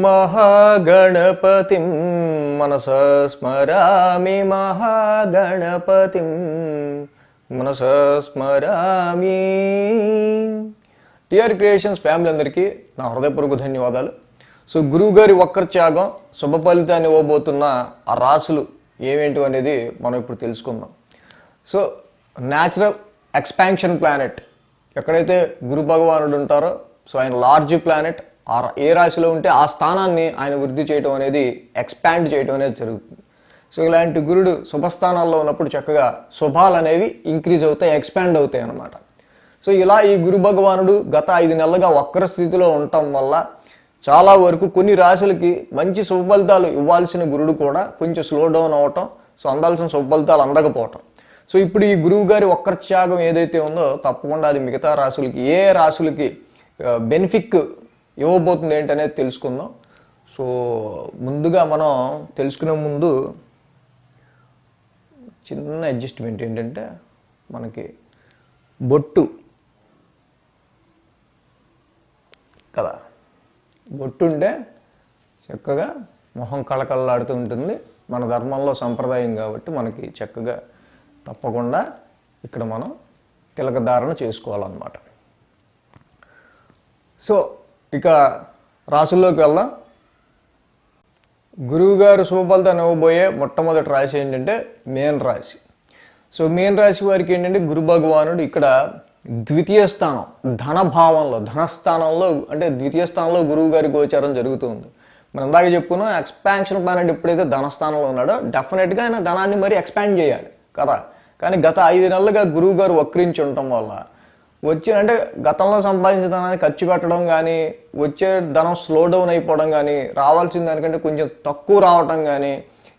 మహాగణపతిం మనస స్మరామి మహాగణపతిం మనస స్మరామి. టిఆర్ క్రియేషన్స్ ఫ్యామిలీ అందరికీ నా హృదయపూర్వక ధన్యవాదాలు. సో గురువు గారి ఒక్కరి త్యాగం శుభ ఫలితాన్ని ఇవ్వబోతున్న ఆ రాసులు ఏమేంటి అనేది మనం ఇప్పుడు తెలుసుకుందాం. సో న్యాచురల్ ఎక్స్పాన్షన్ ప్లానెట్ ఎక్కడైతే గురు భగవానుడు ఉంటారో సో ఆయన లార్జ్ ప్లానెట్ ఆ రా- ఏ రాశిలో ఉంటే ఆ స్థానాన్ని ఆయన వృద్ధి చేయడం అనేది ఎక్స్పాండ్ చేయడం అనేది జరుగుతుంది. సో ఇలాంటి గురుడు శుభస్థానాల్లో ఉన్నప్పుడు చక్కగా శుభాలు అనేవి ఇంక్రీజ్ అవుతాయి ఎక్స్పాండ్ అవుతాయి అన్నమాట. సో ఇలా ఈ గురు భగవానుడు గత ఐదు నెలలుగా వక్ర స్థితిలో ఉండటం వల్ల చాలా వరకు కొన్ని రాశులకి మంచి శుభ ఫలితాలు ఇవ్వాల్సిన గురుడు కూడా కొంచెం స్లో డౌన్ అవ్వటం సో అందాల్సిన శుభ ఫలితాలు అందకపోవటం. సో ఇప్పుడు ఈ గురువు గారి వక్ర త్యాగం ఏదైతే ఉందో తప్పకుండా అది మిగతా రాశులకి ఏ రాశులకి బెనిఫిక్ ఇవ్వబోతుంది ఏంటనేది తెలుసుకుందాం. సో ముందుగా మనం తెలుసుకునే ముందు చిన్న అడ్జస్ట్మెంట్ ఏంటంటే మనకి బొట్టు కదా. బొట్టు ఉంటే చక్కగా మొహం కళకళలాడుతూ ఉంటుంది. మన ధర్మంలో సంప్రదాయం కాబట్టి మనకి చక్కగా తప్పకుండా ఇక్కడ మనం తిలకధారణ చేసుకోవాలన్నమాట. సో ఇక రాసుల్లోకి వెళ్దాం. గురువుగారు శుభఫలితాన్ని ఇవ్వబోయే మొట్టమొదటి రాశి ఏంటంటే మేన్ రాశి. సో మేన్ రాశి వారికి ఏంటంటే గురు భగవానుడు ఇక్కడ ద్వితీయ స్థానం ధన భావంలో ధనస్థానంలో అంటే ద్వితీయ స్థానంలో గురువు గారి గోచారం జరుగుతుంది. మనం ఇందాక చెప్పుకున్నాం ఎక్స్పాన్షన్ ప్లానెట్ ఎప్పుడైతే ధనస్థానంలో ఉన్నాడో డెఫినెట్గా ఆయన ధనాన్ని మరి ఎక్స్పాండ్ చేయాలి కదా. కానీ గత ఐదు నెలలుగా గురువు గారు వక్రించి ఉండటం వల్ల వచ్చే అంటే గతంలో సంపాదించిన ధనాన్ని ఖర్చు పెట్టడం కానీ వచ్చే ధనం స్లో డౌన్ అయిపోవడం కానీ రావాల్సిన దానికంటే కొంచెం తక్కువ రావటం కానీ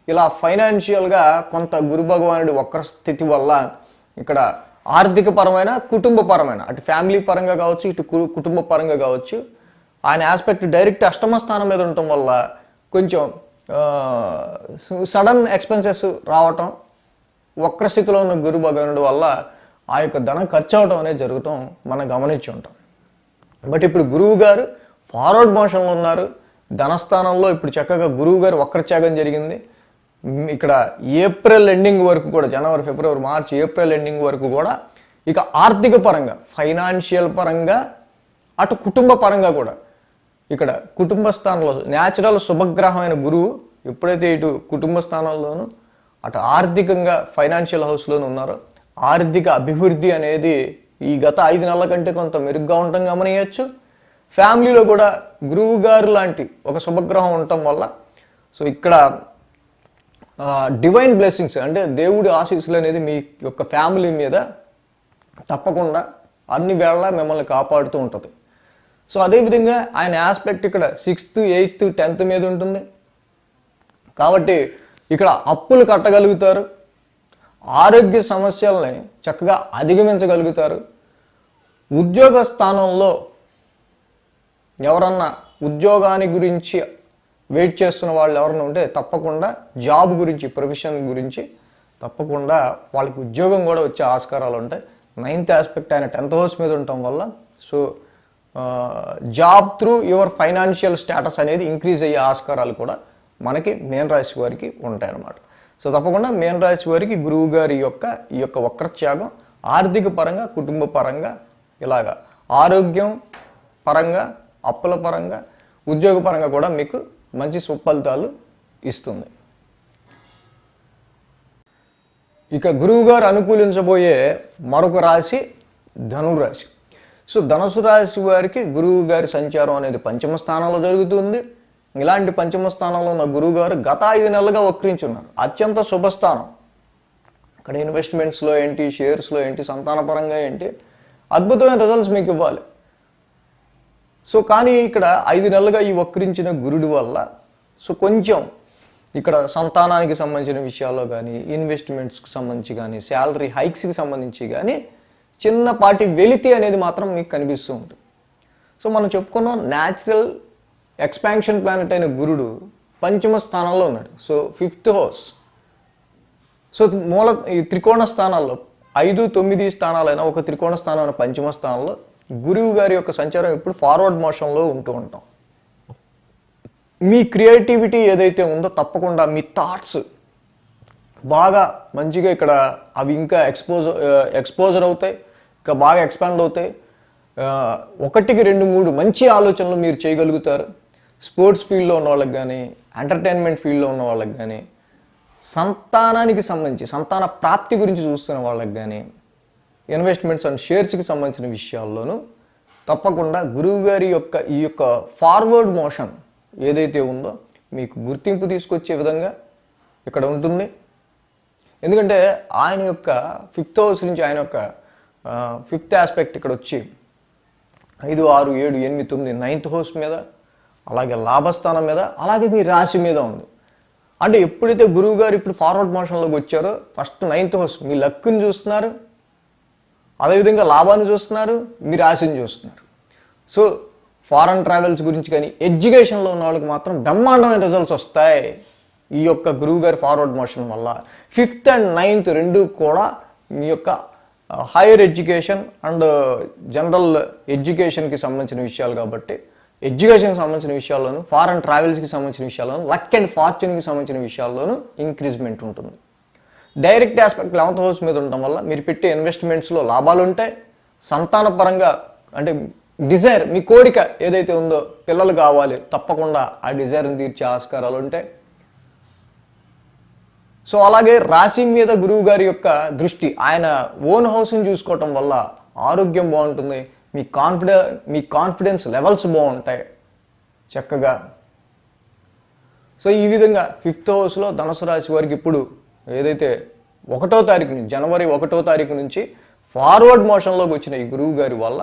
ఇలా ఫైనాన్షియల్గా కొంత గురు భగవానుడి వక్ర స్థితి వల్ల ఇక్కడ ఆర్థిక పరమైన కుటుంబ పరమైన అటు ఫ్యామిలీ పరంగా కావచ్చు ఇటు కు- కుటుంబ పరంగా కావచ్చు ఆయన ఆస్పెక్ట్ డైరెక్ట్ అష్టమ స్థానం మీద ఉండటం వల్ల కొంచెం సడన్ ఎక్స్పెన్సెస్ రావటం వక్ర స్థితిలో ఉన్న గురు భగవానుడి వల్ల ఆ యొక్క ధనం ఖర్చు అవడం అనేది జరుగుతాం మనం గమనించి ఉంటాం. బట్ ఇప్పుడు గురువు గారు ఫార్వర్డ్ మోషన్లో ఉన్నారు. ధనస్థానంలో ఇప్పుడు చక్కగా గురువు గారు వక్రత్యాగం జరిగింది. ఇక్కడ ఏప్రిల్ ఎండింగ్ వరకు కూడా జనవరి ఫిబ్రవరి మార్చ్ ఏప్రిల్ ఎండింగ్ వరకు కూడా ఇక ఆర్థిక పరంగా ఫైనాన్షియల్ పరంగా అటు కుటుంబ పరంగా కూడా. ఇక్కడ కుటుంబ స్థానంలో న్యాచురల్ శుభగ్రహమైన గురువు ఎప్పుడైతే ఇటు కుటుంబ స్థానంలోనూ అటు ఆర్థికంగా ఫైనాన్షియల్ హౌస్లోనూ ఉన్నారో ఆర్థిక అభివృద్ధి అనేది ఈ గత ఐదు నెలల కంటే కొంత మెరుగ్గా ఉండటం గమనియచ్చు. ఫ్యామిలీలో కూడా గురువు గారు లాంటి ఒక శుభగ్రహం ఉండటం వల్ల సో ఇక్కడ డివైన్ బ్లెస్సింగ్స్ అంటే దేవుడి ఆశీస్సులు అనేది మీ యొక్క ఫ్యామిలీ మీద తప్పకుండా అన్ని వేళ మిమ్మల్ని కాపాడుతూ ఉంటుంది. సో అదేవిధంగా ఆయన ఆస్పెక్ట్ ఇక్కడ సిక్స్త్ ఎయిత్ టెన్త్ మీద ఉంటుంది. కాబట్టి ఇక్కడ అప్పులు కట్టగలుగుతారు. ఆరోగ్య సమస్యల్ని చక్కగా అధిగమించగలుగుతారు. ఉద్యోగ స్థానంలో ఎవరన్నా ఉద్యోగాన్ని గురించి వెయిట్ చేస్తున్న వాళ్ళు ఎవరైనా ఉంటే తప్పకుండా జాబ్ గురించి ప్రొఫెషన్ గురించి తప్పకుండా వాళ్ళకి ఉద్యోగం కూడా వచ్చే ఆస్కారాలు ఉంటాయి. నైన్త్ ఆస్పెక్ట్ ఆయన టెన్త్ హౌస్ మీద ఉండటం వల్ల so job through your financial status అనేది ఇంక్రీజ్ అయ్యే ఆస్కారాలు కూడా మనకి మేన్ రాశి వారికి ఉంటాయి అన్నమాట సో తప్పకుండా మేన్ రాశి వారికి గురువు గారి యొక్క ఈ యొక్క వక్రత్యాగం ఆర్థిక పరంగా కుటుంబ పరంగా ఇలాగా ఆరోగ్యం పరంగా అప్పుల పరంగా ఉద్యోగ పరంగా కూడా మీకు మంచి సుఫలితాలు ఇస్తుంది. ఇక గురువుగారు అనుకూలించబోయే మరొక రాశి ధనురాశి సో ధనుసు రాశి వారికి గురువు గారి సంచారం అనేది పంచమ స్థానంలో జరుగుతుంది. ఇలాంటి పంచమ స్థానంలో ఉన్న గురువు గారు గత ఐదు నెలలుగా వక్రించున్నారు. అత్యంత శుభస్థానం ఇక్కడ ఇన్వెస్ట్మెంట్స్లో ఏంటి షేర్స్లో ఏంటి సంతానపరంగా ఏంటి అద్భుతమైన రిజల్ట్స్ మీకు ఇవ్వాలి. సో కానీ ఇక్కడ ఐదు నెలలుగా ఈ వక్రించిన గురుడి వల్ల సో కొంచెం ఇక్కడ సంతానానికి సంబంధించిన విషయాల్లో కానీ ఇన్వెస్ట్మెంట్స్కి సంబంధించి కానీ శాలరీ హైక్స్కి సంబంధించి కానీ చిన్నపాటి వెలితి అనేది మాత్రం మీకు కనిపిస్తూ ఉంటుంది. సో మనం చెప్పుకున్నాం న్యాచురల్ ఎక్స్పాన్షన్ ప్లానెట్ అయిన గురుడు పంచమ స్థానంలో ఉన్నాడు. సో ఫిఫ్త్ హౌస్ సో మూల ఈ త్రికోణ స్థానాల్లో ఐదు తొమ్మిది స్థానాలైన ఒక త్రికోణ స్థానం పంచమ స్థానంలో గురువు గారి యొక్క సంచారం ఎప్పుడు ఫార్వర్డ్ మోషన్లో ఉంటూ ఉంటాం. మీ క్రియేటివిటీ ఏదైతే ఉందో తప్పకుండా మీ థాట్స్ బాగా మంచిగా ఇక్కడ అవి ఇంకా ఎక్స్పోజ్ ఎక్స్పోజర్ అవుతాయి ఇంకా బాగా ఎక్స్పాండ్ అవుతాయి. ఒకటికి రెండు మూడు మంచి ఆలోచనలు మీరు చేయగలుగుతారు. స్పోర్ట్స్ ఫీల్డ్లో ఉన్న వాళ్ళకి కానీ ఎంటర్టైన్మెంట్ ఫీల్డ్లో ఉన్న వాళ్ళకి కానీ సంతానానికి సంబంధించి సంతాన ప్రాప్తి గురించి చూస్తున్న వాళ్ళకి కానీ ఇన్వెస్ట్మెంట్స్ అండ్ షేర్స్కి సంబంధించిన విషయాల్లోనూ తప్పకుండా గురువు గారి యొక్క ఈ యొక్క ఫార్వర్డ్ మోషన్ ఏదైతే ఉందో మీకు గుర్తింపు తీసుకొచ్చే విధంగా ఇక్కడ ఉంటుంది. ఎందుకంటే ఆయన యొక్క ఫిఫ్త్ హౌస్ నుంచి ఆయన యొక్క ఫిఫ్త్ ఆస్పెక్ట్ ఇక్కడ వచ్చి ఐదు ఆరు ఏడు ఎనిమిది తొమ్మిది నైన్త్ హౌస్ మీద అలాగే లాభస్థానం మీద అలాగే మీ రాశి మీద ఉంది. అంటే ఎప్పుడైతే గురువు గారు ఇప్పుడు ఫార్వర్డ్ మోషన్లోకి వచ్చారో ఫస్ట్ నైన్త్ హౌస్ మీ లక్ని చూస్తున్నారు అదేవిధంగా లాభాన్ని చూస్తున్నారు మీ రాశిని చూస్తున్నారు. సో ఫారెన్ ట్రావెల్స్ గురించి కానీ ఎడ్యుకేషన్లో ఉన్న వాళ్ళకి మాత్రం బ్రహ్మాండమైన రిజల్ట్స్ వస్తాయి. ఈ యొక్క గురువు గారి ఫార్వర్డ్ మోషన్ వల్ల. ఫిఫ్త్ అండ్ నైన్త్ రెండు కూడా మీ యొక్క హైయర్ ఎడ్యుకేషన్ అండ్ జనరల్ ఎడ్యుకేషన్కి సంబంధించిన విషయాలు కాబట్టి ఎడ్యుకేషన్కి సంబంధించిన విషయాల్లోనూ ఫారెన్ ట్రావెల్స్కి సంబంధించిన విషయాల్లోనూ లక్ అండ్ ఫార్చ్యూన్కి సంబంధించిన విషయాల్లోనూ ఇంక్రీజ్మెంట్ ఉంటుంది. డైరెక్ట్ ఆస్పెక్ట్ లెవెంత్ హౌస్ మీద ఉండటం వల్ల మీరు పెట్టే ఇన్వెస్ట్మెంట్స్లో లాభాలు ఉంటాయి. సంతాన పరంగా అంటే డిజైర్ మీ కోరిక ఏదైతే ఉందో పిల్లలు కావాలి తప్పకుండా ఆ డిజైర్ని తీర్చే ఆస్కారాలు ఉంటాయి. సో అలాగే రాశి మీద గురువు గారి యొక్క దృష్టి ఆయన ఓన్ హౌస్ని చూసుకోవటం వల్ల ఆరోగ్యం బాగుంటుంది. మీ కాన్ఫిడెన్ మీ కాన్ఫిడెన్స్ లెవెల్స్ బాగుంటాయి చక్కగా. సో ఈ విధంగా ఫిఫ్త్ హౌస్లో ధనుసు రాశి వారికి ఇప్పుడు ఏదైతే ఒకటో తారీఖు నుంచి జనవరి ఒకటో తారీఖు నుంచి ఫార్వర్డ్ మోషన్లోకి వచ్చిన ఈ గురువు గారి వల్ల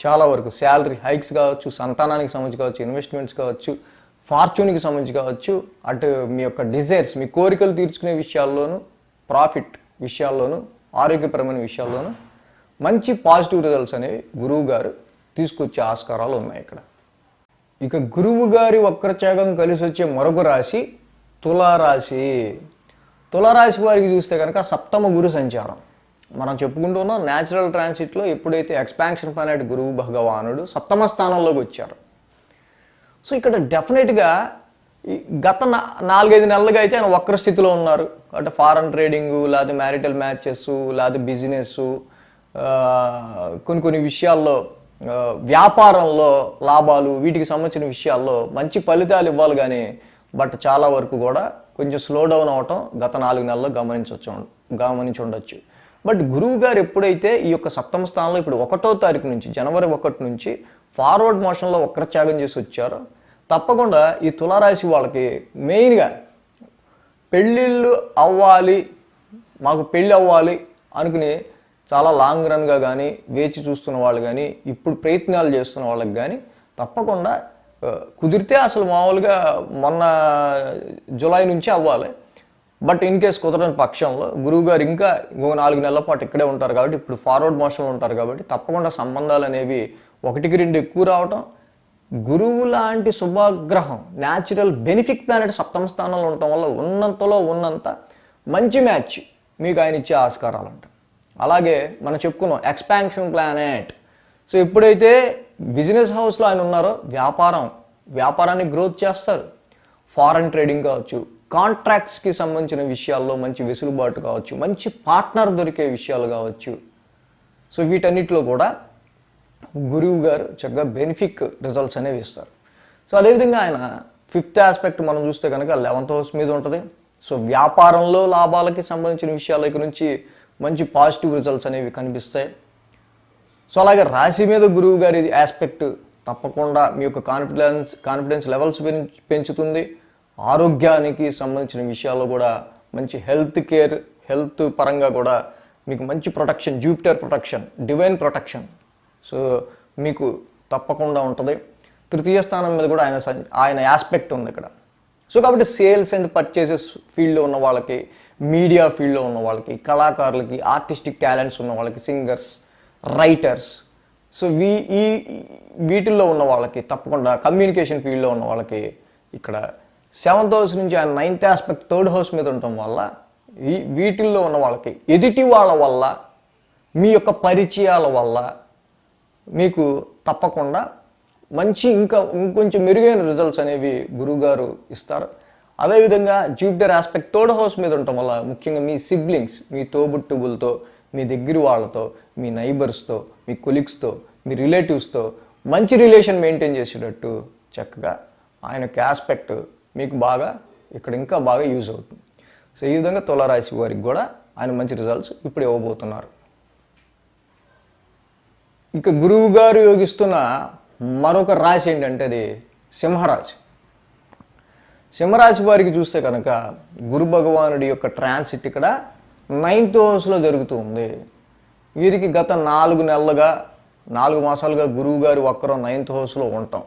చాలా వరకు శాలరీ హైక్స్ కావచ్చు సంతానానికి సంబంధించి కావచ్చు ఇన్వెస్ట్మెంట్స్ కావచ్చు ఫార్చ్యూన్కి సంబంధించి కావచ్చు అటు మీ యొక్క డిజైర్స్ మీ కోరికలు తీర్చుకునే విషయాల్లోనూ ప్రాఫిట్ విషయాల్లోనూ ఆరోగ్యపరమైన విషయాల్లోనూ మంచి పాజిటివ్ రిజల్ట్స్ అనేవి గురువు గారు తీసుకొచ్చే ఆస్కారాలు ఉన్నాయి ఇక్కడ. ఇక గురువు గారి వక్రత్యాగం కలిసి వచ్చే మరొక రాశి తులారాశి. తులారాశి వారికి చూస్తే కనుక సప్తమ గురు సంచారం. మనం చెప్పుకుంటూ ఉన్నాం న్యాచురల్ ట్రాన్సిట్లో ఎప్పుడైతే ఎక్స్పాన్షన్ ప్లానెట్ గురువు భగవానుడు సప్తమ స్థానంలోకి వచ్చారు. సో ఇక్కడ డెఫినెట్గా ఈ గత నాలుగైదు నెలలుగా అయితే ఆయన వక్ర స్థితిలో ఉన్నారు. అంటే ఫారెన్ ట్రేడింగు లేకపోతే మ్యారిటల్ మ్యాచెస్ లేకపోతే బిజినెస్ కొన్ని కొన్ని విషయాల్లో వ్యాపారంలో లాభాలు వీటికి సంబంధించిన విషయాల్లో మంచి ఫలితాలు ఇవ్వాలి కానీ బట్ చాలా వరకు కూడా కొంచెం స్లో డౌన్ అవటం గత నాలుగు నెలల్లో గమనించవచ్చు గమనించి ఉండొచ్చు బట్ గురువు గారు ఎప్పుడైతే ఈ యొక్క సప్తమ స్థానంలో ఇప్పుడు ఒకటో తారీఖు నుంచి జనవరి ఒకటి నుంచి ఫార్వర్డ్ మోషన్లో వక్రత్యాగం చేసి వచ్చారో తప్పకుండా ఈ తులారాశి వాళ్ళకి మెయిన్గా పెళ్ళిళ్ళు అవ్వాలి మాకు పెళ్ళి అవ్వాలి అనుకుని చాలా లాంగ్ రన్గా కానీ వేచి చూస్తున్న వాళ్ళు కానీ ఇప్పుడు ప్రయత్నాలు చేస్తున్న వాళ్ళకి కానీ తప్పకుండా కుదిరితే అసలు మామూలుగా మొన్న జులై నుంచి అవ్వాలి. బట్ ఇన్ కేస్ కుదరని పక్షంలో గురువు గారు ఇంకా ఇంకో నాలుగు నెలల పాటు ఇక్కడే ఉంటారు కాబట్టి ఇప్పుడు ఫార్వర్డ్ మోషన్లో ఉంటారు కాబట్టి తప్పకుండా సంబంధాలు అనేవి ఒకటికి రెండు ఎక్కువ రావటం గురువు లాంటి శుభగ్రహం న్యాచురల్ బెనిఫిట్ ప్లానెట్ సప్తమ స్థానంలో ఉండటం వల్ల ఉన్నంతలో ఉన్నంత మంచి మ్యాచ్ మీకు ఆయన ఇచ్చే ఆస్కారాలు ఉంటాయి అలాగే మనం చెప్పుకున్నాం ఎక్స్పాన్షన్ ప్లానెట్. సో ఎప్పుడైతే బిజినెస్ హౌస్లో ఆయన ఉన్నారో వ్యాపారం వ్యాపారాన్ని గ్రోత్ చేస్తారు. ఫారెన్ ట్రేడింగ్ కావచ్చు కాంట్రాక్ట్స్కి సంబంధించిన విషయాల్లో మంచి వెసులుబాటు కావచ్చు మంచి పార్ట్నర్ దొరికే విషయాలు కావచ్చు. సో వీటన్నిటిలో కూడా గురువు గారు చక్కగా బెనిఫిక్ రిజల్ట్స్ అనేవి ఇస్తారు. సో అదేవిధంగా ఆయన ఫిఫ్త్ ఆస్పెక్ట్ మనం చూస్తే కనుక లెవెంత్ హౌస్ మీద ఉంటుంది. సో వ్యాపారంలో లాభాలకి సంబంధించిన విషయాల నుంచి మంచి పాజిటివ్ రిజల్ట్స్ అనేవి కనిపిస్తాయి. సో అలాగే రాశి మీద గురువు గారి ఆస్పెక్ట్ తప్పకుండా మీ యొక్క కాన్ఫిడెన్స్ కాన్ఫిడెన్స్ లెవెల్స్ పెంచుతుంది. ఆరోగ్యానికి సంబంధించిన విషయాల్లో కూడా మంచి హెల్త్ కేర్ హెల్త్ పరంగా కూడా మీకు మంచి protection Jupiter protection divine protection so మీకు తప్పకుండా ఉంటుంది. తృతీయ స్థానం మీద కూడా ఆయన ఆయన ఆస్పెక్ట్ ఉంది ఇక్కడ. సో కాబట్టి సేల్స్ అండ్ పర్చేసెస్ ఫీల్డ్లో ఉన్న వాళ్ళకి మీడియా ఫీల్డ్లో ఉన్న వాళ్ళకి కళాకారులకి ఆర్టిస్టిక్ టాలెంట్స్ ఉన్న వాళ్ళకి సింగర్స్ రైటర్స్. సో వీ ఈ ఈ- వీటిల్లో ఉన్న వాళ్ళకి తప్పకుండా కమ్యూనికేషన్ ఫీల్డ్లో ఉన్న వాళ్ళకి ఇక్కడ సెవెంత్ హౌస్ నుంచి ఆయన నైన్త్ ఆస్పెక్ట్ థర్డ్ హౌస్ మీద ఉండటం వల్ల ఈ వీటిల్లో ఉన్న వాళ్ళకి ఎదుటి వాళ్ళ వల్ల మీ యొక్క పరిచయాల వల్ల మీకు తప్పకుండా మంచి ఇంకా ఇంకొంచెం మెరుగైన రిజల్ట్స్ అనేవి గురువుగారు ఇస్తారు. అదేవిధంగా జూపిటర్ ఆస్పెక్ట్ థర్డ్ హౌస్ మీద ఉండటం వల్ల ముఖ్యంగా మీ సిబ్లింగ్స్ మీ తోబుట్టుబులతో మీ దగ్గర వాళ్ళతో మీ నైబర్స్తో మీ కొలీగ్స్తో మీ రిలేటివ్స్తో మంచి రిలేషన్ మెయింటైన్ చేసేటట్టు చక్కగా ఆయన యొక్క ఆస్పెక్ట్ మీకు బాగా ఇక్కడ ఇంకా బాగా యూజ్ అవుతుంది. సో ఈ విధంగా తులారాశి వారికి కూడా ఆయన మంచి రిజల్ట్స్ ఇప్పుడు ఇవ్వబోతున్నారు. ఇక గురువు గారు యోగిస్తున్న మరొక రాశి ఏంటంటే అది సింహరాశి. సింహరాశి వారికి చూస్తే కనుక గురు భగవానుడి యొక్క ట్రాన్సిట్ ఇక్కడ నైన్త్ హౌస్లో జరుగుతూ ఉంది. వీరికి గత నాలుగు నెలలుగా నాలుగు మాసాలుగా గురువు గారి ఒక్కరో నైన్త్ హౌస్లో ఉంటాం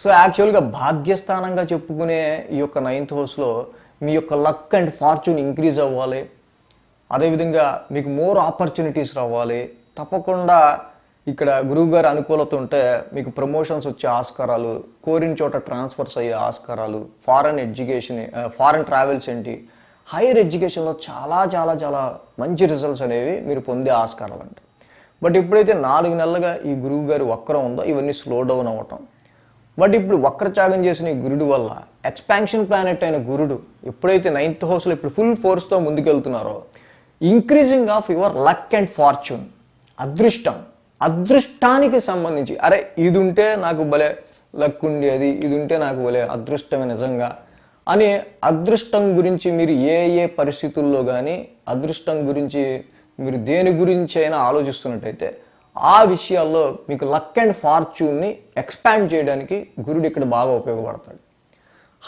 సో యాక్చువల్గా భాగ్యస్థానంగా చెప్పుకునే ఈ యొక్క నైన్త్ హౌస్లో మీ యొక్క లక్ అండ్ ఫార్చ్యూన్ ఇంక్రీజ్ అవ్వాలి. అదేవిధంగా మీకు మోర్ ఆపర్చునిటీస్ రావాలి. తప్పకుండా ఇక్కడ గురువుగారు అనుకూలత ఉంటే మీకు ప్రమోషన్స్ వచ్చే ఆస్కారాలు కోరిన చోట ట్రాన్స్ఫర్స్ అయ్యే ఆస్కారాలు ఫారెన్ ఎడ్యుకేషన్ ఫారెన్ ట్రావెల్స్ ఏంటి? హైయర్ ఎడ్యుకేషన్లో చాలా చాలా చాలా మంచి రిజల్ట్స్ అనేవి మీరు పొందే ఆస్కారాలు అంట బట్ ఎప్పుడైతే నాలుగు నెలలుగా ఈ గురువు గారి వక్రం ఉందో ఇవన్నీ స్లో డౌన్ అవ్వటం. బట్ ఇప్పుడు వక్రత్యాగం చేసిన ఈ గురుడు వల్ల ఎక్స్పాన్షన్ ప్లానెట్ అయిన గురుడు ఎప్పుడైతే నైన్త్ హౌస్లో ఇప్పుడు ఫుల్ ఫోర్స్తో ముందుకెళ్తున్నారో increasing of your luck and fortune అదృష్టం. అదృష్టానికి సంబంధించి. అరే ఇది ఉంటే నాకు భలే లక్ ఉండేది ఇది ఉంటే నాకు భలే అదృష్టమే నిజంగా అని అదృష్టం గురించి మీరు ఏ ఏ పరిస్థితుల్లో కానీ అదృష్టం గురించి మీరు దేని గురించి అయినా ఆలోచిస్తున్నట్టయితే ఆ విషయాల్లో మీకు లక్ అండ్ ఫార్చ్యూన్ని ఎక్స్పాండ్ చేయడానికి గురుడు ఇక్కడ బాగా ఉపయోగపడతాడు.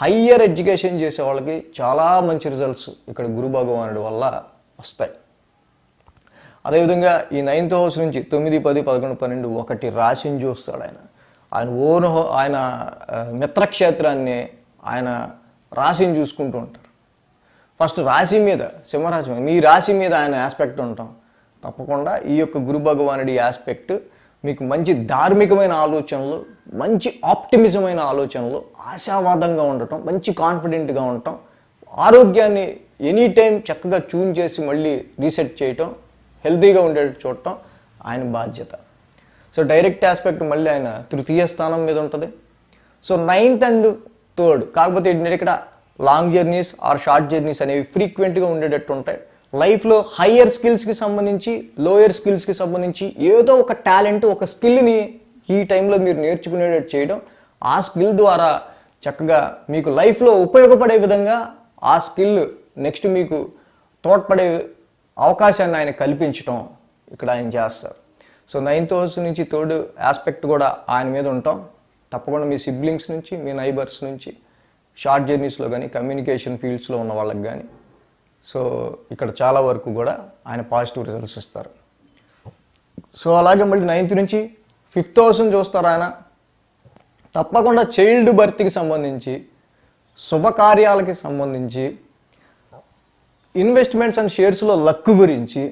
హయ్యర్ ఎడ్యుకేషన్ చేసే వాళ్ళకి చాలా మంచి రిజల్ట్స్ ఇక్కడ గురు భగవానుడి వల్ల వస్తాయి. అదేవిధంగా ఈ నైన్త్ హౌస్ నుంచి తొమ్మిది పది పదకొండు పన్నెండు ఒకటి రాశిని చూస్తాడు ఆయన. ఆయన ఓన్ ఆయన మిత్రక్షేత్రాన్ని ఆయన రాశిని చూసుకుంటూ ఉంటారు. ఫస్ట్ రాశి మీద సింహరాశి మీద మీ రాశి మీద ఆయన ఆస్పెక్ట్ ఉంటాం తప్పకుండా ఈ యొక్క గురు భగవానుడి ఆస్పెక్ట్ మీకు మంచి ధార్మికమైన ఆలోచనలు మంచి ఆప్టిమిజమైన ఆలోచనలు ఆశావాదంగా ఉండటం మంచి కాన్ఫిడెంట్గా ఉండటం ఆరోగ్యాన్ని ఎనీ టైం చక్కగా ట్యూన్ చేసి మళ్ళీ రీసెట్ చేయటం హెల్తీగా ఉండేటట్టు చూడటం ఆయన బాధ్యత. సో డైరెక్ట్ ఆస్పెక్ట్ మళ్ళీ ఆయన తృతీయ స్థానం మీద ఉంటుంది. సో నైన్త్ అండ్ థర్డ్ కాకపోతే ఏంటంటే ఇక్కడ long journeys or short journeys అనేవి ఫ్రీక్వెంట్గా ఉండేటట్టు ఉంటాయి. లైఫ్లో హయ్యర్ స్కిల్స్కి సంబంధించి లోయర్ స్కిల్స్కి సంబంధించి ఏదో ఒక టాలెంట్ ఒక స్కిల్ని ఈ టైంలో మీరు నేర్చుకునేటట్టు చేయడం ఆ స్కిల్ ద్వారా చక్కగా మీకు లైఫ్లో ఉపయోగపడే విధంగా ఆ స్కిల్ నెక్స్ట్ మీకు తోడ్పడే అవకాశాన్ని ఆయన కల్పించటం ఇక్కడ ఆయన చేస్తారు. సో నైన్త్ హౌస్ నుంచి థర్డ్ ఆస్పెక్ట్ కూడా ఆయన మీద ఉంటాం. తప్పకుండా మీ సిబ్లింగ్స్ నుంచి మీ నైబర్స్ నుంచి షార్ట్ జర్నీస్లో కానీ కమ్యూనికేషన్ ఫీల్డ్స్లో ఉన్న వాళ్ళకి కానీ సో ఇక్కడ చాలా వరకు కూడా ఆయన పాజిటివ్ రిజల్ట్స్ ఇస్తారు. సో అలాగే మళ్ళీ నైన్త్ నుంచి ఫిఫ్త్ హౌస్ని చూస్తారు ఆయన. తప్పకుండా చైల్డ్ బర్త్కి సంబంధించి శుభకార్యాలకి సంబంధించి ఇన్వెస్ట్మెంట్స్ అండ్ షేర్స్లో లక్ గురించి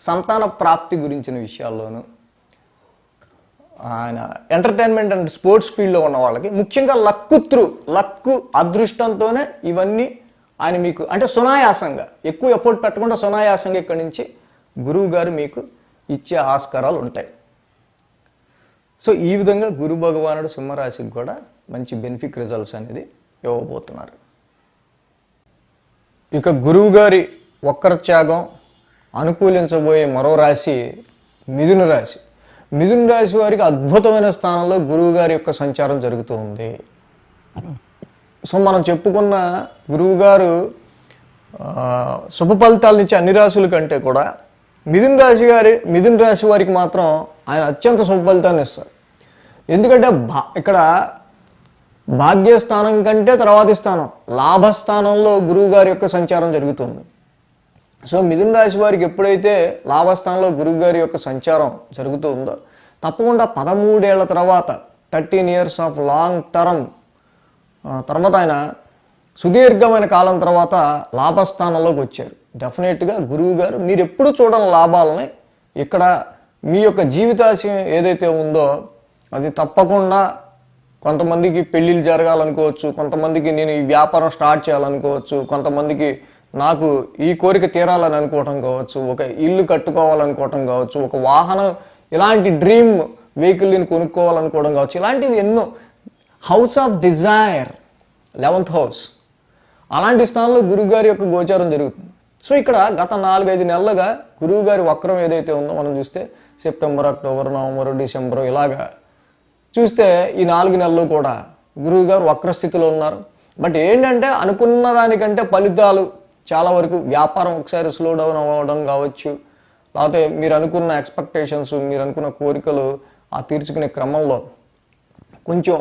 సంతాన ప్రాప్తి గురించిన విషయాల్లోనూ ఆయన ఎంటర్టైన్మెంట్ అండ్ స్పోర్ట్స్ ఫీల్డ్లో ఉన్న వాళ్ళకి ముఖ్యంగా లక్కు త్రూ లక్కు అదృష్టంతోనే ఇవన్నీ ఆయన మీకు అంటే సునాయాసంగా ఎక్కువ ఎఫర్ట్ పెట్టకుండా సునాయాసంగా ఇక్కడి నుంచి గురువు గారు మీకు ఇచ్చే ఆస్కారాలు ఉంటాయి. సో ఈ విధంగా గురు భగవానుడు సింహరాశికి కూడా మంచి బెనిఫిక్ రిజల్ట్స్ అనేది ఇవ్వబోతున్నారు. ఇక గురువు గారి ఒక్కర త్యాగం అనుకూలించబోయే మరో రాశి మిథున రాశి. మిథున రాశి వారికి అద్భుతమైన స్థానంలో గురువు గారి యొక్క సంచారం జరుగుతూ ఉంది సో మనం చెప్పుకున్న గురువు గారు శుభ ఫలితాల నుంచి అన్ని రాశుల కంటే కూడా మిథున రాశి గారి మిథున రాశి వారికి మాత్రం ఆయన అత్యంత శుభ ఫలితాన్ని ఇస్తారు. ఎందుకంటే భా ఇక్కడ భాగ్యస్థానం కంటే తర్వాతి స్థానం లాభస్థానంలో గురువు గారి యొక్క సంచారం జరుగుతుంది. సో మిథున రాశి వారికి ఎప్పుడైతే లాభస్థానంలో గురువు గారి యొక్క సంచారం జరుగుతూ ఉందో తప్పకుండా పదమూడేళ్ళ తర్వాత thirteen years of long term తర్వాత ఆయన సుదీర్ఘమైన కాలం తర్వాత లాభస్థానంలోకి వచ్చారు. డెఫినెట్గా గురువు గారు మీరు ఎప్పుడు చూడని లాభాలని ఇక్కడ మీ యొక్క జీవితాశయం ఏదైతే ఉందో అది తప్పకుండా కొంతమందికి పెళ్ళిళ్ళు జరగాలనుకోవచ్చు కొంతమందికి నేను ఈ వ్యాపారం స్టార్ట్ చేయాలనుకోవచ్చు కొంతమందికి నాకు ఈ కోరిక తీరాలని అనుకోవటం కావచ్చు ఒక ఇల్లు కట్టుకోవాలనుకోవటం కావచ్చు ఒక వాహనం ఇలాంటి డ్రీమ్ వెహికల్ని కొనుక్కోవాలనుకోవడం కావచ్చు ఇలాంటివి ఎన్నో. House of desire eleventh house అలాంటి స్థానంలో గురువుగారి యొక్క గోచారం జరుగుతుంది. సో ఇక్కడ గత నాలుగైదు నెలలుగా గురువుగారి వక్రం ఏదైతే ఉందో మనం చూస్తే సెప్టెంబర్ అక్టోబర్ నవంబర్ డిసెంబర్ ఇలాగా చూస్తే ఈ నాలుగు నెలలు కూడా గురువుగారు వక్రస్థితిలో ఉన్నారు. బట్ ఏంటంటే అనుకున్న దానికంటే ఫలితాలు చాలా వరకు వ్యాపారం ఒకసారి స్లో డౌన్ అవ్వడం కావచ్చు. లేకపోతే మీరు అనుకున్న ఎక్స్పెక్టేషన్స్ మీరు అనుకున్న కోరికలు ఆ తీర్చుకునే క్రమంలో కొంచెం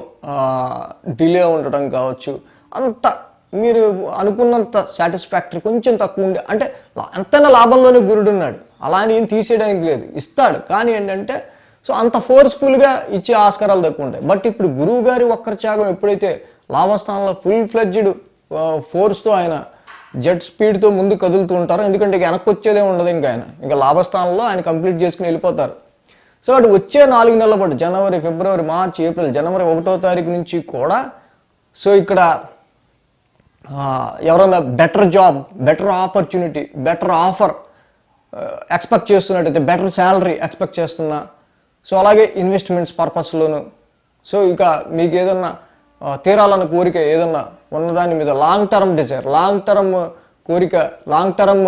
డిలే ఉండటం కావచ్చు. అంత మీరు అనుకున్నంత సాటిస్ఫాక్టరీ కొంచెం తక్కువ ఉండే అంటే ఎంతైనా లాభంలోనే గురుడున్నాడు అలా అని ఏం తీసేయడానికి లేదు. ఇస్తాడు. కానీ ఏంటంటే సో అంత ఫోర్స్ఫుల్గా ఇచ్చే ఆస్కారాలు తక్కువ ఉంటాయి. బట్ ఇప్పుడు గురువు గారి ఒక్కరి త్యాగం ఎప్పుడైతే లాభస్థానంలో ఫుల్ ఫ్లెడ్జ్డ్ ఫోర్స్తో ఆయన జెట్ స్పీడ్తో ముందు కదులుతూ ఉంటారో ఎందుకంటే ఇక వెనక్కి వచ్చేదే ఉండదు ఇంకా ఆయన. ఇంకా లాభస్థానంలో ఆయన కంప్లీట్ చేసుకుని వెళ్ళిపోతారు. సో అటు వచ్చే నాలుగు నెలల పాటు జనవరి ఫిబ్రవరి మార్చి ఏప్రిల్ జనవరి ఒకటో తారీఖు నుంచి కూడా సో ఇక్కడ ఎవరైనా better job better opportunity better offer expect చేస్తున్నట్టయితే better salary expect చేస్తున్నా సో అలాగే ఇన్వెస్ట్మెంట్స్ పర్పస్లోను. సో ఇక మీకు ఏదన్నా తీరాలన్న కోరిక ఏదన్నా ఉన్నదాని మీద long term desire long term కోరిక లాంగ్ టర్మ్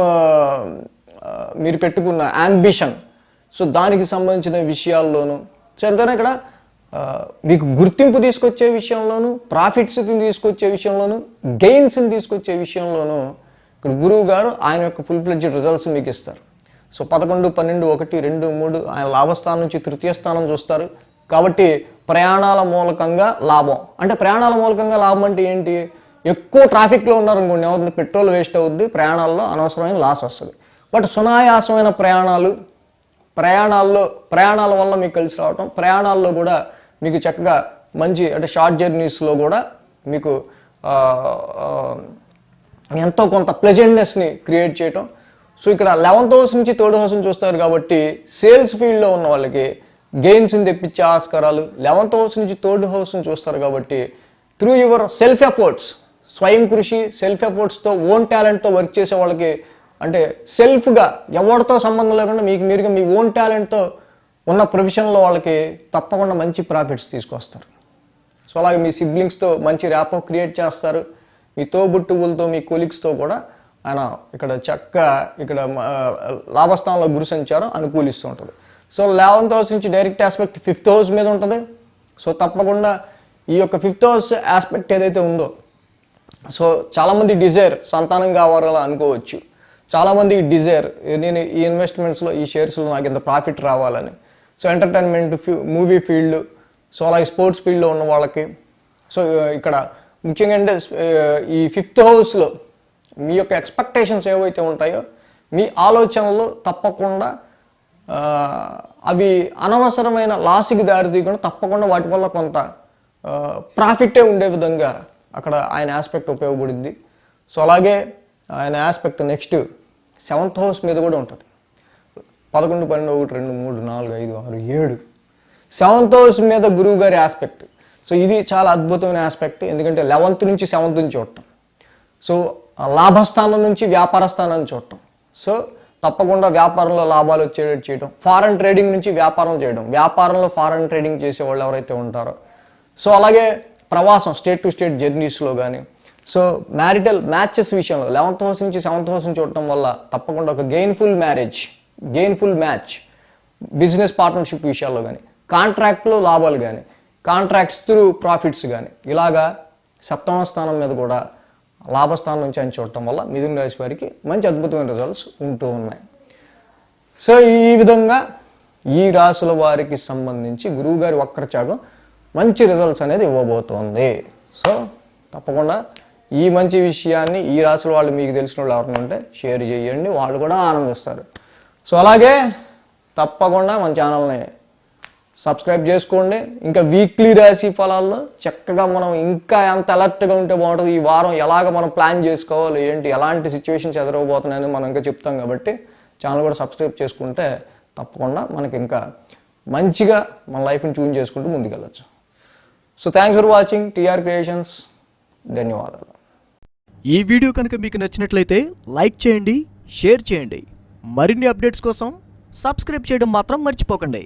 మీరు పెట్టుకున్న యాంబిషన్ సో దానికి సంబంధించిన విషయాల్లోనూ సో ఎంతైనా ఇక్కడ మీకు గుర్తింపు తీసుకొచ్చే విషయంలోనూ ప్రాఫిట్స్ని తీసుకొచ్చే విషయంలోనూ గెయిన్స్ని తీసుకొచ్చే విషయంలోనూ ఇక్కడ గురువు గారు ఆయన యొక్క ఫుల్ ఫ్లెడ్జెడ్ రిజల్ట్స్ మీకు ఇస్తారు. సో పదకొండు పన్నెండు ఒకటి రెండు మూడు ఆయన లాభస్థానం నుంచి తృతీయ స్థానం చూస్తారు. కాబట్టి ప్రయాణాల మూలకంగా లాభం. అంటే ప్రయాణాల మూలకంగా లాభం అంటే ఏంటి? ఎక్కువ ట్రాఫిక్లో ఉన్నారనుకోండి ఏమవుతుంది పెట్రోల్ వేస్ట్ అవుద్ది ప్రయాణాల్లో అనవసరమైన లాస్ వస్తుంది. బట్ సునాయాసమైన ప్రయాణాలు ప్రయాణాల్లో ప్రయాణాల వల్ల మీకు కలిసి రావటం ప్రయాణాల్లో కూడా మీకు చక్కగా మంచి అంటే షార్ట్ జర్నీస్లో కూడా మీకు ఎంతో కొంత ప్లెజెంట్నెస్ని క్రియేట్ చేయటం సో ఇక్కడ లెవెన్త్ హౌస్ నుంచి థర్డ్ హౌస్ని చూస్తారు కాబట్టి సేల్స్ ఫీల్డ్లో ఉన్న వాళ్ళకి గెయిన్స్ని తెప్పించే ఆస్కారాలు లెవెన్త్ హౌస్ నుంచి థర్డ్ హౌస్ని చూస్తారు కాబట్టి త్రూ యువర్ సెల్ఫ్ ఎఫర్ట్స్ స్వయం కృషి సెల్ఫ్ ఎఫర్ట్స్తో ఓన్ టాలెంట్తో వర్క్ చేసే వాళ్ళకి అంటే సెల్ఫ్గా ఎవరితో సంబంధం లేకుండా మీకు మీరుగా మీ ఓన్ టాలెంట్తో ఉన్న ప్రొఫెషన్లో వాళ్ళకి తప్పకుండా మంచి ప్రాఫిట్స్ తీసుకొస్తారు. సో అలాగే మీ సిబ్లింగ్స్తో మంచి ర్యాపో క్రియేట్ చేస్తారు. మీ తోబుట్టువులతో మీ కొలీగ్స్తో కూడా ఆయన ఇక్కడ చక్క ఇక్కడ లాభస్థానంలో గురు సంచారం అనుకూలిస్తూ ఉంటుంది. సో లెవెన్త్ హౌస్ నుంచి డైరెక్ట్ ఆస్పెక్ట్ ఫిఫ్త్ హౌస్ మీద ఉంటుంది. సో తప్పకుండా ఈ యొక్క ఫిఫ్త్ హౌస్ ఆస్పెక్ట్ ఏదైతే ఉందో సో చాలామంది డిజైర్ సంతానం కావాలని అనుకోవచ్చు. చాలామంది డిజైర్ నేను ఈ ఇన్వెస్ట్మెంట్స్లో ఈ షేర్స్లో నాకు ఇంత ప్రాఫిట్ రావాలని. సో ఎంటర్టైన్మెంట్ ఫీ మూవీ ఫీల్డ్ సో అలాగే స్పోర్ట్స్ ఫీల్డ్లో ఉన్న వాళ్ళకి సో ఇక్కడ ముఖ్యంగా అంటే ఈ ఫిఫ్త్ హౌస్లో మీ యొక్క ఎక్స్పెక్టేషన్స్ ఏవైతే ఉంటాయో మీ ఆలోచనలు తప్పకుండా అవి అనవసరమైన లాస్కి దారి తీయకుండా తప్పకుండా వాటి వల్ల కొంత ప్రాఫిటే ఉండే విధంగా అక్కడ ఆయన ఆస్పెక్ట్ ఉపయోగపడింది. సో అలాగే ఆయన ఆస్పెక్ట్ నెక్స్ట్ సెవెంత్ హౌస్ మీద కూడా ఉంటుంది. పదకొండు పన్నెండు ఒకటి రెండు మూడు నాలుగు ఐదు ఆరు ఏడు. సెవెంత్ హౌస్ మీద గురువు గారి ఆస్పెక్ట్ సో ఇది చాలా అద్భుతమైన ఆస్పెక్ట్ ఎందుకంటే లెవెంత్ నుంచి సెవెంత్ నుంచి చూడటం. సో లాభస్థానం నుంచి వ్యాపార స్థానాన్ని చూడటం. సో తప్పకుండా వ్యాపారంలో లాభాలు వచ్చేటట్టు చేయడం ఫారెన్ ట్రేడింగ్ నుంచి వ్యాపారం చేయడం. వ్యాపారంలో ఫారెన్ ట్రేడింగ్ చేసే వాళ్ళు ఎవరైతే ఉంటారో. సో అలాగే ప్రవాసం స్టేట్ టు స్టేట్ జర్నీస్లో కానీ సో మ్యారిటల్ మ్యాచెస్ విషయంలో లెవెంత్ హౌస్ నుంచి సెవెంత్ హౌస్ నుంచి చూడటం వల్ల తప్పకుండా ఒక gainful marriage gainful match business partnership విషయాల్లో కానీ కాంట్రాక్ట్లో లాభాలు కానీ కాంట్రాక్ట్స్ త్రూ ప్రాఫిట్స్ కానీ ఇలాగా సప్తమ స్థానం మీద కూడా లాభస్థానం నుంచి అని చూడటం వల్ల మిథున రాశి వారికి మంచి అద్భుతమైన రిజల్ట్స్ ఉంటూ ఉన్నాయి. సో ఈ విధంగా ఈ రాశుల వారికి సంబంధించి గురువుగారి వక్రచాగం మంచి రిజల్ట్స్ అనేది ఇవ్వబోతోంది. సో తప్పకుండా ఈ మంచి విషయాన్ని ఈ రాశుల వాళ్ళు మీకు తెలిసిన వాళ్ళు ఎవరైనా ఉంటే షేర్ చేయండి వాళ్ళు కూడా ఆనందిస్తారు. సో అలాగే తప్పకుండా మన ఛానల్ని సబ్స్క్రైబ్ చేసుకోండి. ఇంకా వీక్లీ రాశి ఫలాల్లో చక్కగా మనం ఇంకా ఎంత అలర్ట్గా ఉంటే బాగుంటుంది. ఈ వారం ఎలాగ మనం ప్లాన్ చేసుకోవాలి ఏంటి ఎలాంటి సిచ్యువేషన్స్ ఎదురవబోతున్నాయని మనం ఇంకా చెప్తాం కాబట్టి ఛానల్ కూడా సబ్స్క్రైబ్ చేసుకుంటే తప్పకుండా మనకి ఇంకా మంచిగా మన లైఫ్ని చూన్ చేసుకుంటూ ముందుకెళ్ళచ్చు. So thanks for watching TR creations ధన్యవాదాలు. ఈ వీడియో కనుక మీకు నచ్చినట్లయితే లైక్ చేయండి షేర్ చేయండి. మరిన్ని అప్డేట్స్ కోసం సబ్స్క్రైబ్ చేయడం మాత్రం మర్చిపోకండి.